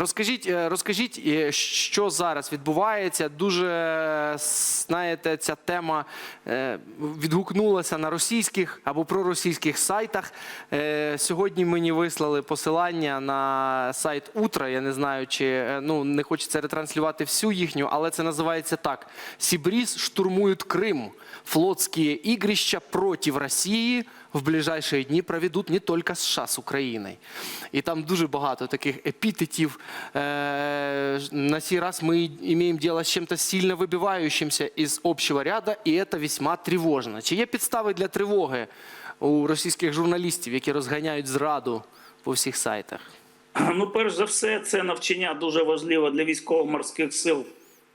Розкажіть, е, розкажіть, е, що зараз відбувається. Дуже е, знаєте, ця тема відгукнулася на російських або проросійських сайтах. Сьогодні мені вислали посилання на сайт Утра. Я не знаю, чи ну не хочеться ретранслювати всю їхню, але це називається так: Сібріз штурмують Крим. Флотські ігрища проти Росії в ближайшие дні проведуть не тільки США з Україною. І там дуже багато таких епітетів. Е, На сей раз ми маємо діло з чим-то сильно вибиваючимся із общого ряду, і це весьма тривожно. Чи є підстави для тривоги у російських журналістів, які розганяють зраду по всіх сайтах? Ну, перш за все, це навчання дуже важливе для військово-морських сил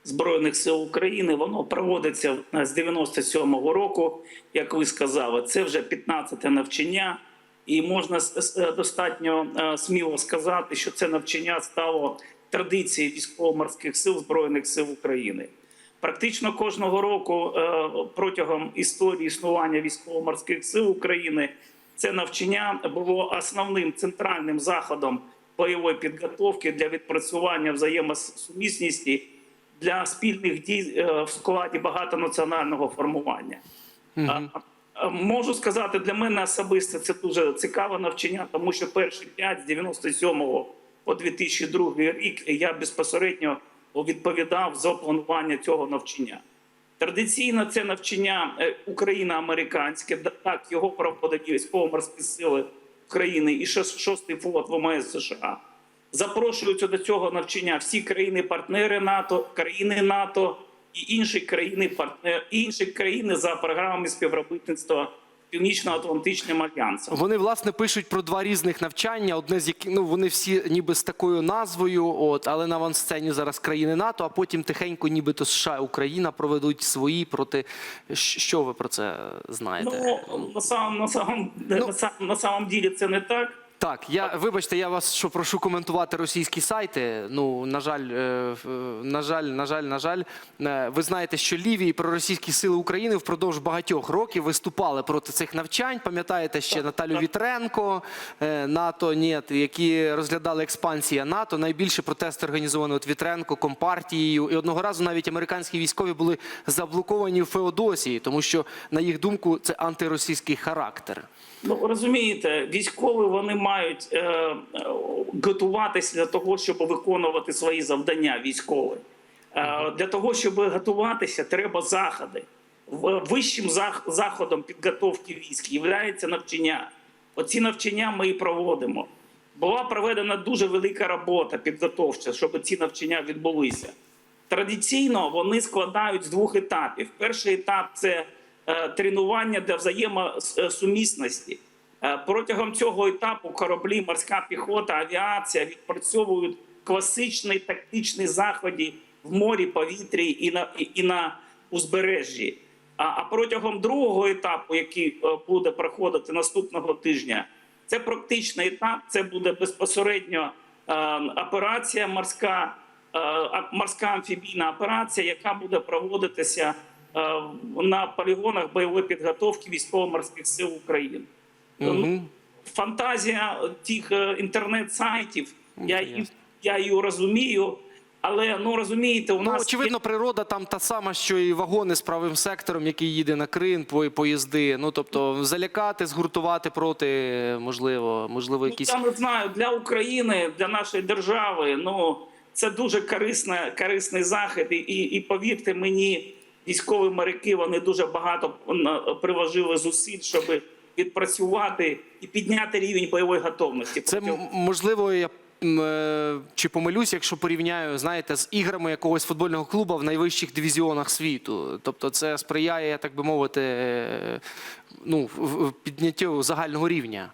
Збройних сил України. Воно проводиться е, з 97-го року, як ви сказали. Це вже 15-те навчання, і можна с- достатньо е, сміло сказати, що це навчання стало традицією військово-морських сил Збройних сил України. Практично кожного року е, протягом історії існування військово-морських сил України це навчання було основним центральним заходом бойової підготовки для відпрацювання взаємосумісності для спільних дій е, в складі багатонаціонального формування. А, Можу сказати, для мене особисто це дуже цікаве навчання, тому що перші п'ять з 97 по 2002 рік я безпосередньо відповідав за планування цього навчання. Традиційно це навчання е, україно-американське, так його проводять військово-морські сили України і шес- шостий флот ВМС США. Запрошуються до цього навчання всі країни-партнери НАТО, країни НАТО і інші країни інші країни за програмами співробітництва Північно-Атлантичним альянсом. Вони власне пишуть про два різних навчання. Одне з яких ну вони всі ніби з такою назвою, от але на авансцені зараз країни НАТО, а потім тихенько, нібито США і Україна проведуть свої проти. Що ви про це знаєте? Ну на самом на самом самом на самом ділі це не так. Так, я вибачте, я вас що прошу коментувати російські сайти. Ну на жаль, е, на жаль, на жаль, на жаль, Е, ви знаєте, що ліві і проросійські сили України впродовж багатьох років виступали проти цих навчань. Пам'ятаєте ще Наталю Вітренко, е, НАТО НІТ, які розглядали експансія НАТО. Найбільше протести організовані от Вітренко, Компартією. І одного разу навіть американські військові були заблоковані в Феодосії, тому що на їх думку це антиросійський характер. Ну розумієте, військові вони мають е, готуватися для того, щоб виконувати свої завдання військові. Е, для того, щоб готуватися, треба заходи. Вищим заходом підготовки військ є навчання. Оці навчання ми і проводимо. Була проведена дуже велика робота підготовча, щоб ці навчання відбулися. Традиційно вони складають з двох етапів. Перший етап це е, тренування для взаємосумісності. Е, Протягом цього етапу кораблі, морська піхота, авіація відпрацьовують класичні тактичні заходи в морі, повітрі і на, і, на узбережжі. А, протягом другого етапу, який е, буде проходити наступного тижня, це практичний етап. Це буде безпосередньо е, операція морська, морська амфібійна операція, яка буде проводитися на полігонах бойової підготовки військово-морських сил України. Ну, Фантазія тих е, інтернет-сайтів, я, її- я її розумію, але ну розумієте, у Ну, нас очевидно, природа там та сама, що і вагони з правим сектором, який їде на Крим, по- поїзди. Ну тобто залякати, згуртувати проти, можливо, можливо, Ну, якісь. Я не знаю для України, для нашої держави. Ну це дуже корисна, корисний захід. І, і, повірте мені, військові моряки вони дуже багато м, приложили зусиль, щоб відпрацювати і підняти рівень бойової готовності. Це можливо, я е, чи помилюсь, якщо порівняю, знаєте, з іграми якогось футбольного клубу в найвищих дивізіонах світу. Тобто, це сприяє, так би мовити, е, ну, підняттю загального рівня.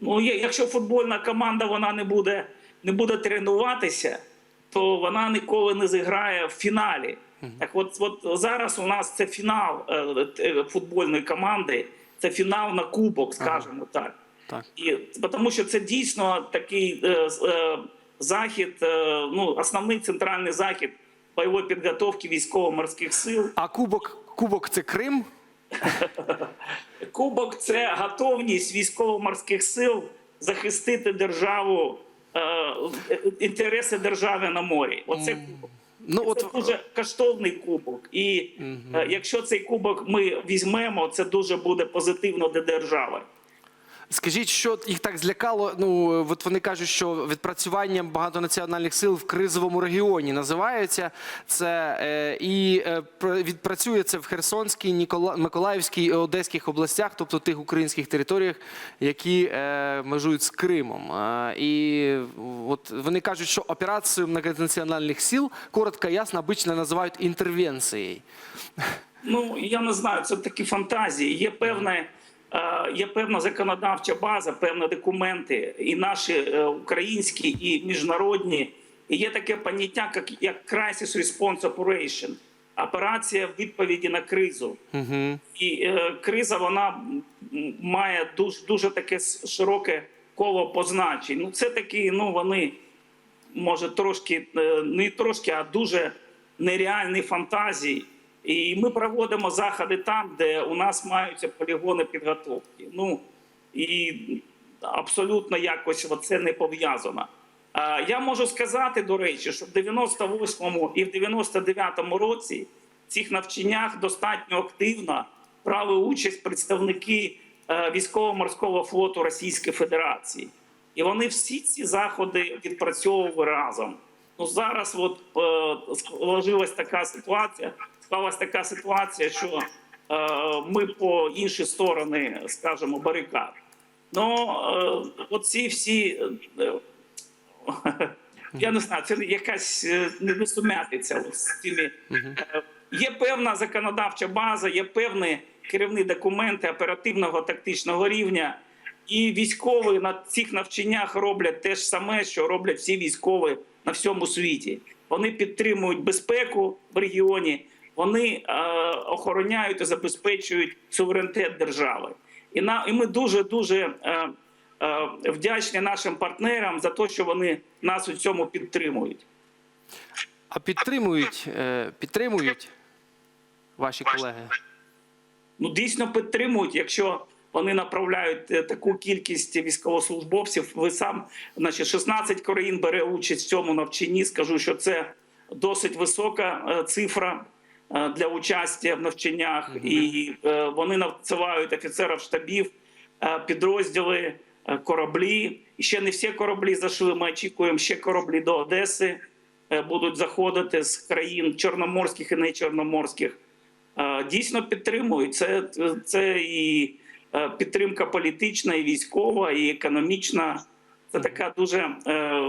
Ну, якщо футбольна команда вона не буде, не буде тренуватися, то вона ніколи не зіграє в фіналі. Так от, от зараз у нас це фінал е, футбольної команди, це фінал на кубок, скажімо так. Так. І тому що це дійсно такий е, е, захід, е, ну основний центральний захід бойової підготовки військово-морських сил. А кубок, кубок це Крим. Кубок це готовність військово-морських сил захистити державу е, інтереси держави на морі. Оце кубок. Ну, Це от, дуже коштовний кубок. І угу. якщо цей кубок ми візьмемо, це дуже буде позитивно для держави. Скажіть, що їх так злякало? Ну от вони кажуть, що відпрацюванням багатонаціональних сил в кризовому регіоні називається це е, і е, відпрацює це в Херсонській, Нікола, Миколаївській і Одеських областях, тобто тих українських територіях, які е, межують з Кримом. Е, і от вони кажуть, що операцію многонаціональних сил коротко ясно обично називають інтервенцією. Ну я не знаю, це такі фантазії. Є певне. Е, Є певна законодавча база, певні документи, і наші е, українські, і міжнародні. І є таке поняття, як, як Crisis Response Operation, операція відповіді на кризу. Угу. І е, криза вона має дуже, дуже таке широке коло позначень. Ну, це такі, ну вони може трошки е, не трошки, а дуже нереальні фантазії. І ми проводимо заходи там, де у нас маються полігони підготовки. Ну і абсолютно якось це не пов'язано. Я можу сказати, до речі, що в 98-му і в 99-му році в цих навчаннях достатньо активно брали участь представники е, військово-морського флоту Російської Федерації. І вони всі ці заходи відпрацьовували разом. Ну зараз от е, сложилась така ситуація. Склалась така ситуація, що е, ми по інші сторони, скажімо, барикад. Ну е, оці всі. е, я не знаю, це якась е, несумятиця от з цими. Е, Є певна законодавча база, є певні керівні документи оперативного тактичного рівня. І військові на цих навчаннях роблять те ж саме, що роблять всі військові на всьому світі. Вони підтримують безпеку в регіоні, вони е, охороняють і забезпечують суверенітет держави. І на і ми дуже дуже е, е, вдячні нашим партнерам за те, що вони нас у цьому підтримують. А підтримують, е, підтримують ваші колеги? Ну дійсно підтримують, якщо вони направляють е, таку кількість військовослужбовців. Ви сам, значить, 16 країн бере участь в цьому навчанні. Скажу, що це досить висока е, цифра е, для участі в навчаннях, і е, вони надсилають офіцерів штабів, підрозділи, кораблі. І ще не всі кораблі зайшли. Ми очікуємо ще кораблі до Одеси. Будуть заходити з країн чорноморських і нечорноморських. Е, дійсно підтримують. Це, це і підтримка політична, і військова, і економічна. Це така дуже е,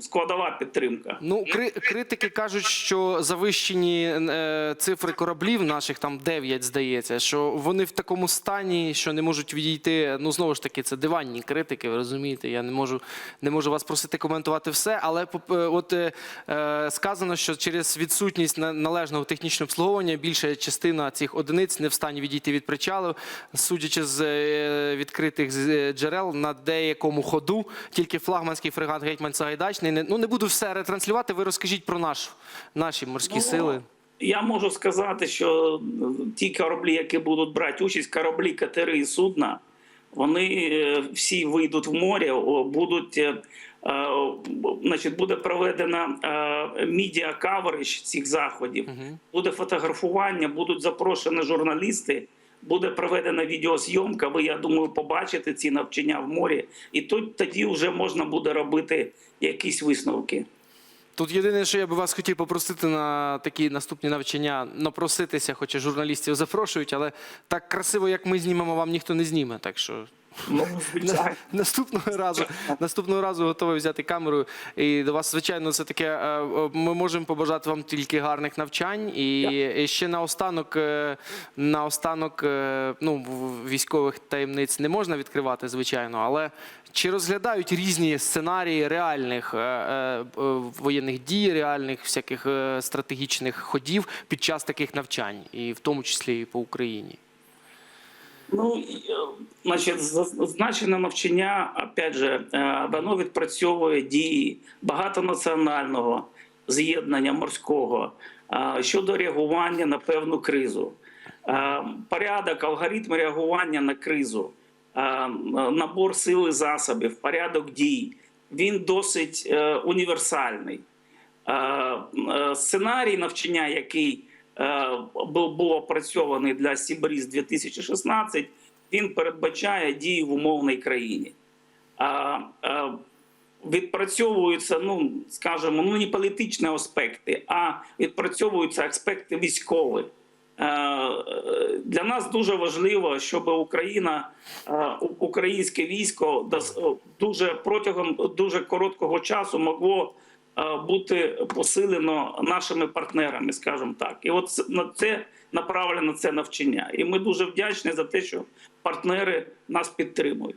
складова підтримка. Ну, кри- критики кажуть, що завищені е, цифри кораблів наших там 9, здається, що вони в такому стані, що не можуть відійти. Ну знову ж таки, це диванні критики. Ви розумієте? Я не можу не можу вас просити коментувати все. Але е, от е, е, сказано, що через відсутність належного технічного обслуговування більша частина цих одиниць не в стані відійти від причалу, судячи з е, відкритих е, джерел на деякому ходу. Тільки флагманський фрегат Гетьман Сагайдачний. Не, ну не буду все ретранслювати. Ви розкажіть про наш, наші морські Ну, сили. Я можу сказати, що е, ті кораблі, які будуть брати участь, кораблі, катери і судна, вони е, всі вийдуть в море, будуть. е, Значить, буде проведена медіа каверидж цих заходів, буде фотографування, будуть запрошені журналісти, буде проведена відеозйомка. Ви, я думаю, побачите ці навчання в морі, і тут тоді вже можна буде робити якісь висновки. Тут єдине, що я би вас хотів попросити на такі наступні навчання, напроситися, хоча журналістів запрошують, але так красиво, як ми знімемо, вам ніхто не зніме. Так що Ну, звичайно. Наступного разу, наступного разу готовий взяти камеру. І до вас, звичайно, це таке. е, е, Ми можемо побажати вам тільки гарних навчань. І, і ще наостанок, е, наостанок, е, ну, в- військових таємниць не можна відкривати, звичайно, але чи розглядають різні сценарії реальних е, е, е, воєнних дій, реальних всяких е, стратегічних ходів під час таких навчань, і в тому числі і по Україні? Ну, і, е, значить, зазначене навчання, опять же, е, воно відпрацьовує дії багатонаціонального з'єднання морського е, щодо реагування на певну кризу. Е, Порядок, алгоритм реагування на кризу, набор сил і засобів, порядок дій, він досить універсальний. Сценарій навчання, який був опрацьований для Сібріз 2016, він передбачає дії в умовній країні. А, е, відпрацьовуються, ну скажімо, ну не політичні аспекти, а відпрацьовуються аспекти військові. Е, е, Для нас дуже важливо, щоб Україна, е, українське військо дуже протягом дуже короткого часу могло бути посилено нашими партнерами, скажімо так. І от на це направлено це навчання. І ми дуже вдячні за те, що партнери нас підтримують.